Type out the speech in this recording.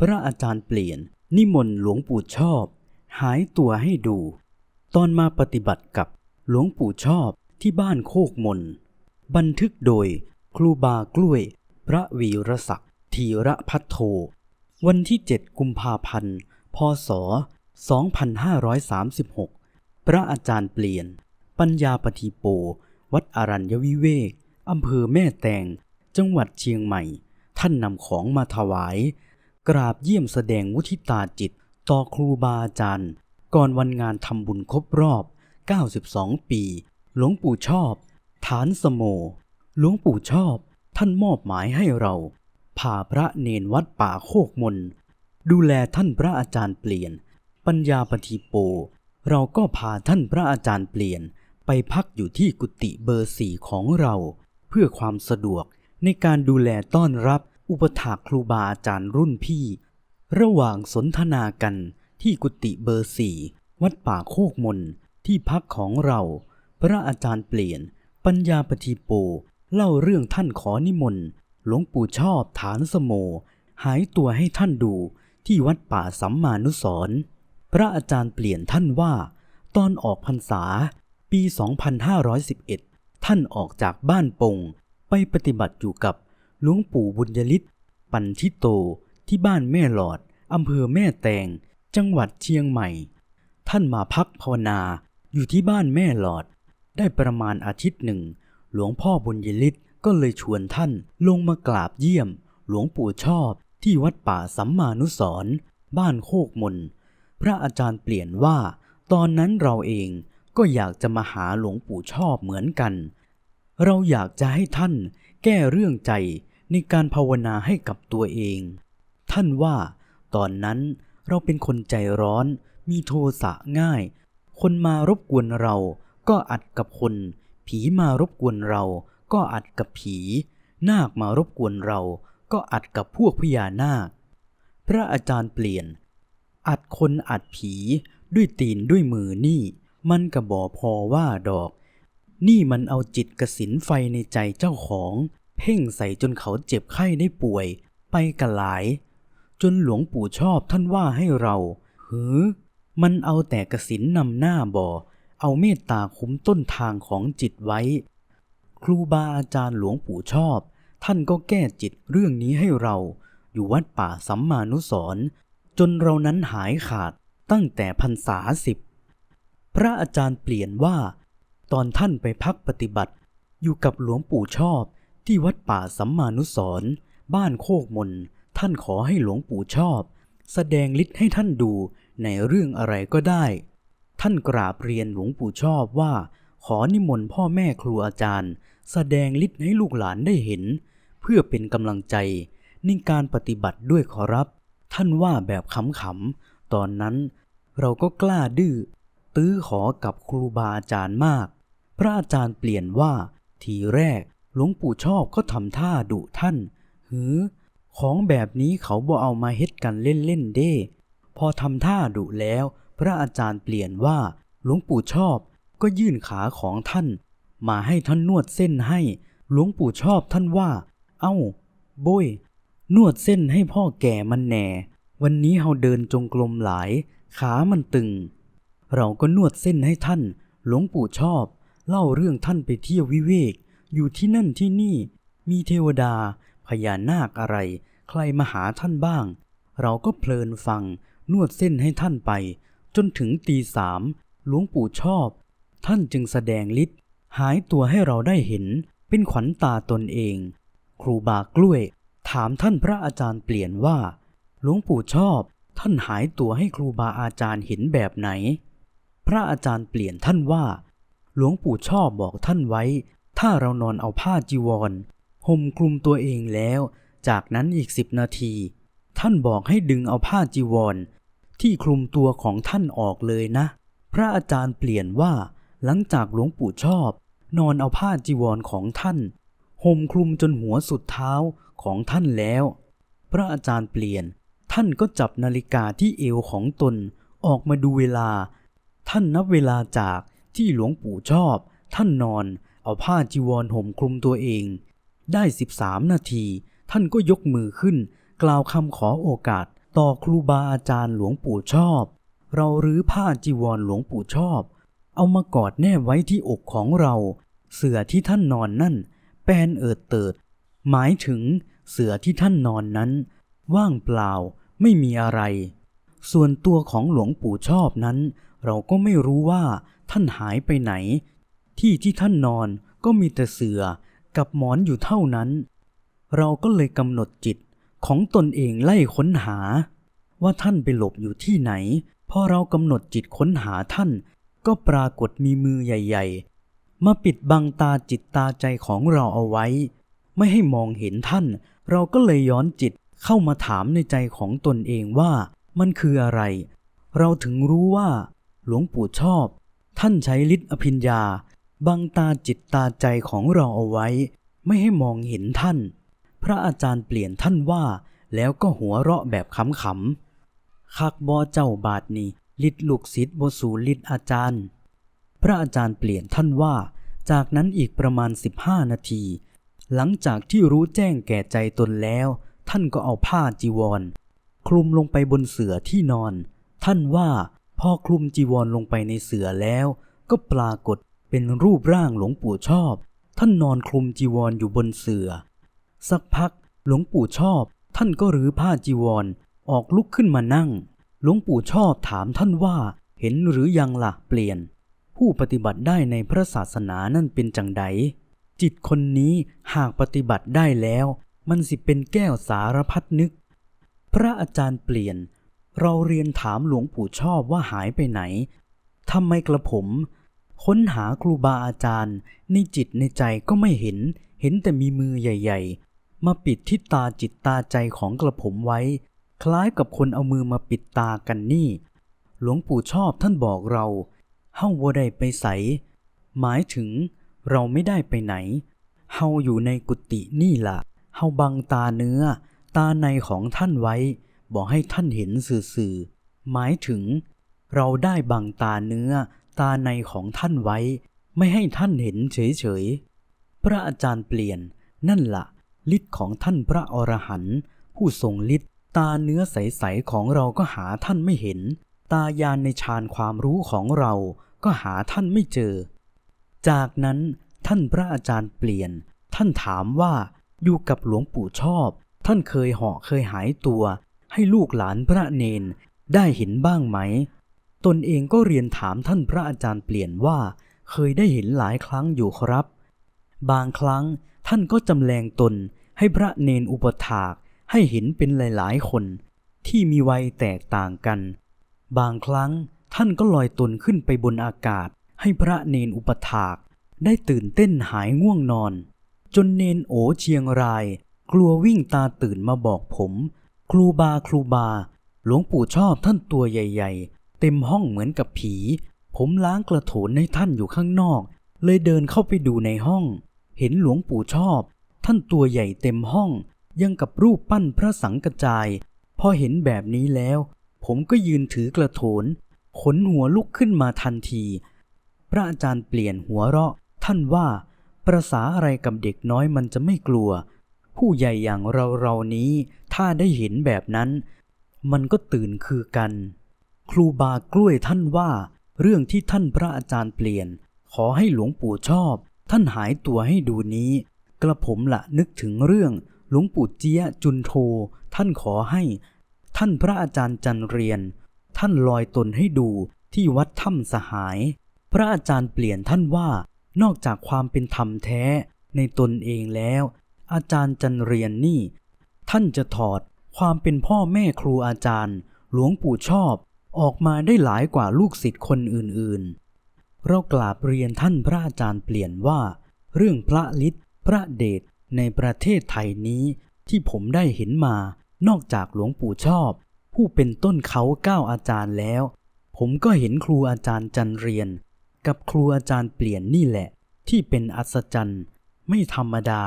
พระอาจารย์เปลี่ยน นิมนต์หลวงปู่ชอบ หายตัวให้ดู ตอนมาปฏิบัติกับหลวงปู่ชอบที่บ้านโคกมน บันทึกโดยครูบากล้วย พระวีรศักดิ์ธีระพัทโท วันที่ 7 กุมภาพันธ์ พศ 2536 พระอาจารย์เปลี่ยน ปัญญาปฏิโป วัดอรัญญวิเวกอำเภอแม่แตง จังหวัดเชียงใหม่ ท่านนำของมาถวาย กราบเยี่ยมแสดงมุทิตาจิต ต่อครูบาอาจารย์ ก่อนวันงานทำบุญครบรอบ 92 ปี หลวงปู่ชอบ ฐานสโม หลวงปู่ชอบ ท่านมอบหมายให้เราพาพระเนนวัดป่าโคกมน ดูแลท่านพระอาจารย์เปลี่ยน ปัญญาปฏิโป เราก็พาท่านพระอาจารย์เปลี่ยน ไปพักอยู่ที่กุฏิเบอร์สี่ของเรา เพื่อความสะดวกในการดูแลต้อนรับ อุปถากครูบาอาจารย์รุ่นพี่ ระหว่างสนทนากันที่กุฏิเบอร์สี่วัดป่าโคกมนที่พักของเรา พระอาจารย์เปลี่ยน ปัญญาปฏิโป เล่าเรื่องท่านขอนิมนต์หลวงปู่ชอบฐานสโม หายตัวให้ท่านดูที่วัดป่าสัมมานุสรพระอาจารย์เปลี่ยนท่านว่า ตอนออกพรรษา ปี 2511 ท่านออกจากบ้านปง ไปปฏิบัติอยู่กับ หลวงปู่บุญยลิศปันทิโตที่บ้านแม่หลอดอำเภอแม่แตง จังหวัดเชียงใหม่ ท่านมาพักภาวนาอยู่ที่บ้านแม่หลอด ได้ประมาณอาทิตย์หนึ่ง หลวงพ่อบุญยลิศก็เลยชวนท่านลงมากราบเยี่ยม หลวงปู่ชอบที่วัดป่าสัมมานุสรบ้านโคกมน พระอาจารย์เปลี่ยนว่า ตอนนั้นเราเองก็อยากจะมาหาหลวงปู่ชอบเหมือนกัน เราอยากจะให้ท่านแก้เรื่องใจ ในการภาวนาให้กับตัวเอง ท่านว่า ตอนนั้นเราเป็นคนใจร้อน มีโทสะง่าย คนมารบกวนเราก็อัดกับคน ผีมารบกวนเรา ก็อัดกับผี นาคมารบกวนเรา ก็อัดกับพวกพญานาค พระอาจารย์เปลี่ยน อัดคนอัดผีด้วยตีนด้วยมือนี่ มันกระบอพอว่าดอก นี่มันเอาจิตกระสินไฟในใจเจ้าของ เพ่งใส่จนเขาเจ็บไข้ได้ป่วย ไปกันหลาย จนหลวงปู่ชอบท่านว่าให้เราหือ มันเอาแต่กสินนำหน้าบ่อ เอาเมตตาคุ้มต้นทางของจิตไว้ ครูบาอาจารย์หลวงปู่ชอบ ท่านก็แก้จิตเรื่องนี้ให้เรา อยู่วัดป่าสัมมานุสร์จนเรานั้นหายขาดตั้งแต่พรรษาสิบ พระอาจารย์เปลี่ยนว่า ตอนท่านไปพักปฏิบัติ อยู่กับหลวงปู่ชอบ ที่วัดป่าสัมมานุสรบ้านโคกมน ท่านขอให้หลวงปู่ชอบ แสดงฤทธิ์ให้ท่านดูในเรื่องอะไรก็ได้ ท่านกราบเรียนหลวงปู่ชอบว่า ขอนิมนต์พ่อแม่ครูอาจารย์ แสดงฤทธิ์ให้ลูกหลานได้เห็น เพื่อเป็นกำลังใจในการปฏิบัติด้วยขอรับ ท่านว่าแบบขำๆตอนนั้นเราก็กล้าดื้อตื้อขอกับครูบาอาจารย์มาก พระอาจารย์เปลี่ยนว่าทีแรก หลวงปู่ชอบก็ทำท่าดุท่านหือ ของแบบนี้เขาบ่เอามาเฮ็ดกันเล่นๆเด้ พอทำท่าดุแล้ว พระอาจารย์เปลี่ยนว่า หลวงปู่ชอบก็ยื่นขาของท่าน มาให้ท่านนวดเส้นให้ หลวงปู่ชอบท่านว่า เอ้า โบย นวดเส้นให้พ่อแก่มันแหน่ วันนี้เฮาเดินจงกรมหลาย ขามันตึง เราก็นวดเส้นให้ท่าน หลวงปู่ชอบ เล่าเรื่องท่านไปเที่ยววิเวก อยู่ที่นั่นที่นี่ มีเทวดา พญานาคอะไร ใครมาหาท่านบ้าง เราก็เพลินฟัง นวดเส้นให้ท่านไป จนถึงตีสามหลวงปู่ชอบ ท่านจึงแสดงฤทธิ์หายตัวให้เราได้เห็น เป็นขวัญตาตนเอง ครูบากล้วย ถามท่านพระอาจารย์เปลี่ยนว่า หลวงปู่ชอบ ท่านหายตัวให้ครูบาอาจารย์เห็นแบบไหน พระอาจารย์เปลี่ยนท่านว่า หลวงปู่ชอบบอกท่านไว้ ถ้าเรานอนเอาผ้าจีวรห่มคลุมตัวเองแล้ว จากนั้นอีกสิบนาที ท่านบอกให้ดึงเอาผ้าจีวร ที่คลุมตัวของท่านออกเลยนะ พระอาจารย์เปลี่ยนว่า หลังจากหลวงปู่ชอบ นอนเอาผ้าจีวรของท่านห่มคลุมจนหัวสุดเท้าของท่านแล้ว พระอาจารย์เปลี่ยน ท่านก็จับนาฬิกาที่เอวของตนออกมาดูเวลา ท่านนับเวลาจากที่หลวงปู่ชอบ ท่านนอน เอาผ้าจีวรห่มคลุมตัวเอง ได้ 13 นาที ท่านก็ยกมือขึ้น กล่าวคำขอโอกาส ต่อครูบาอาจารย์หลวงปู่ชอบ เรารื้อผ้าจีวรหลวงปู่ชอบ เอามากอดแนบไว้ที่อกของเรา เสื่อที่ท่านนอนนั่น แปนเอิดเติด หมายถึงเสื่อที่ท่านนอนนั้น ว่างเปล่าไม่มีอะไร ส่วนตัวของหลวงปู่ชอบนั้น เราก็ไม่รู้ว่าท่านหายไปไหน ที่ที่ท่านนอนก็มีแต่เสือกับหมอนอยู่เท่านั้น เราก็เลยกำหนดจิตของตนเองไล่ค้นหา ว่าท่านไปหลบอยู่ที่ไหน พอเรากำหนดจิตค้นหาท่าน ก็ปรากฏมีมือใหญ่ ๆ มาปิดบังตาจิตตาใจของเราเอาไว้ ไม่ให้มองเห็นท่าน เราก็เลยย้อนจิตเข้ามาถามในใจของตนเองว่ามันคืออะไร เราถึงรู้ว่า หลวงปู่ชอบ ท่านใช้ฤทธิ์อภิญญา บังตาจิตตาใจของเราเอาไว้ ไม่ให้มองเห็นท่าน พระอาจารย์เปลี่ยนท่านว่า แล้วก็หัวเราะแบบขำๆคักบอเจ้าบาทนี่ฤทธิ์ลูกศิษย์บสู่ฤทธิ์อาจารย์ พระอาจารย์เปลี่ยนท่านว่า จากนั้นอีกประมาณ 15 นาที หลังจากที่รู้แจ้งแก่ใจตนแล้ว ท่านก็เอาผ้าจีวร คลุมลงไปบนเสื่อที่นอน ท่านว่าพอคลุมจีวรลงไปในเสื่อแล้ว ก็ปรากฏ เป็นรูปร่างหลวงปู่ชอบ ท่านนอนคลุมจีวรออยู่บนเสื่อ สักพักหลวงปู่ชอบ ท่านก็รื้อผ้าจีวรออกลุกขึ้นมานั่ง หลวงปู่ชอบถามท่านว่า เห็นหรือยังล่ะเปลี่ยน ผู้ปฏิบัติได้ในพระศาสนานั่นเป็นจังใดจิตคนนี้หากปฏิบัติได้แล้ว มันสิเป็นแก้วสารพัดนึก พระอาจารย์เปลี่ยน เราเรียนถามหลวงปู่ชอบว่าหายไปไหนทำไมกระผม ค้นหาครูบาอาจารย์ ในจิตในใจก็ไม่เห็น เห็นแต่มีมือใหญ่ ๆ มาปิดที่ตาจิตตาใจของกระผมไว้ คล้ายกับคนเอามือมาปิดตากันนี่ หลวงปู่ชอบท่านบอกเราเฮาบ่ได้ไปใส หมายถึงเราไม่ได้ไปไหน เฮาอยู่ในกุฏินี่ล่ะ เฮาบังตาเนื้อ ตาในของท่านไว้ บอกให้ท่านเห็นสื่อๆหมายถึง เราได้บังตาเนื้อ ตาในของท่านไว้ ไม่ให้ท่านเห็นเฉยๆ พระอาจารย์เปลี่ยนนั่นละ่ะฤทธิ์ของท่านพระอรหันต์ผู้ทรงฤทธิ์ตาเนื้อใสๆของเราก็หาท่านไม่เห็น ตายานในฌานความรู้ของเราก็หาท่านไม่เจอ จากนั้นท่านพระอาจารย์เปลี่ยน ท่านถามว่าอยู่กับหลวงปู่ชอบ ท่านเคยเหาะเคยหายตัว ให้ลูกหลานพระเนนได้เห็นบ้างไหม ตนเองก็เรียนถามท่านพระอาจารย์เปลี่ยนว่า เคยได้เห็นหลายครั้งอยู่ครับ บางครั้งท่านก็จำแรงตนให้พระเนนอุปถากให้เห็นเป็นหลายๆ คนที่มีวัยแตกต่างกัน บางครั้งท่านก็ลอยตนขึ้นไปบนอากาศ ให้พระเนนอุปถาก ได้ตื่นเต้นหายง่วงนอน จนเนนโอเชียงราย กลัววิ่งตาตื่นมาบอกผม ครูบาครูบา หลวงปู่ชอบท่านตัวใหญ่ ๆ เต็มห้องเหมือนกับผี ผมล้างกระโถนให้ท่านอยู่ข้างนอก เลยเดินเข้าไปดูในห้อง เห็นหลวงปู่ชอบ ท่านตัวใหญ่เต็มห้อง ยังกับรูปปั้นพระสังกระจาย พอเห็นแบบนี้แล้ว ผมก็ยืนถือกระโถน ขนหัวลุกขึ้นมาทันที พระอาจารย์เปลี่ยนหัวเราะ ท่านว่าประษาอะไรกับเด็กน้อยมันจะไม่กลัว ผู้ใหญ่อย่างเราเรานี้ ถ้าได้เห็นแบบนั้น มันก็ตื่นคือกัน ครูบากล้วยท่านว่า เรื่องที่ท่านพระอาจารย์เปลี่ยน ขอให้หลวงปู่ชอบ ท่านหายตัวให้ดูนี้ กระผมละนึกถึงเรื่อง หลวงปู่เจียจุนโท ท่านขอให้ ท่านพระอาจารย์จันเรียน ท่านลอยตนให้ดูที่วัดถ้ำสหาย พระอาจารย์เปลี่ยนท่านว่า นอกจากความเป็นธรรมแท้ในตนเองแล้ว อาจารย์จันเรียนนี่ ท่านจะถอดความเป็นพ่อแม่ครูอาจารย์ หลวงปู่ชอบ ออกมาได้หลายกว่าลูกศิษย์คนอื่นๆ เรากราบเรียนท่านพระอาจารย์เปลี่ยนว่า เรื่องพระฤทธิ์พระเดชในประเทศไทยนี้ที่ผมได้เห็นมานอกจากหลวงปู่ชอบ ผู้เป็นต้นเขาเก้าอาจารย์แล้ว ผมก็เห็นครูอาจารย์จันเรียน กับครูอาจารย์เปลี่ยนนี่แหละ ที่เป็นอัศจรรย์ ไม่ธรรมดา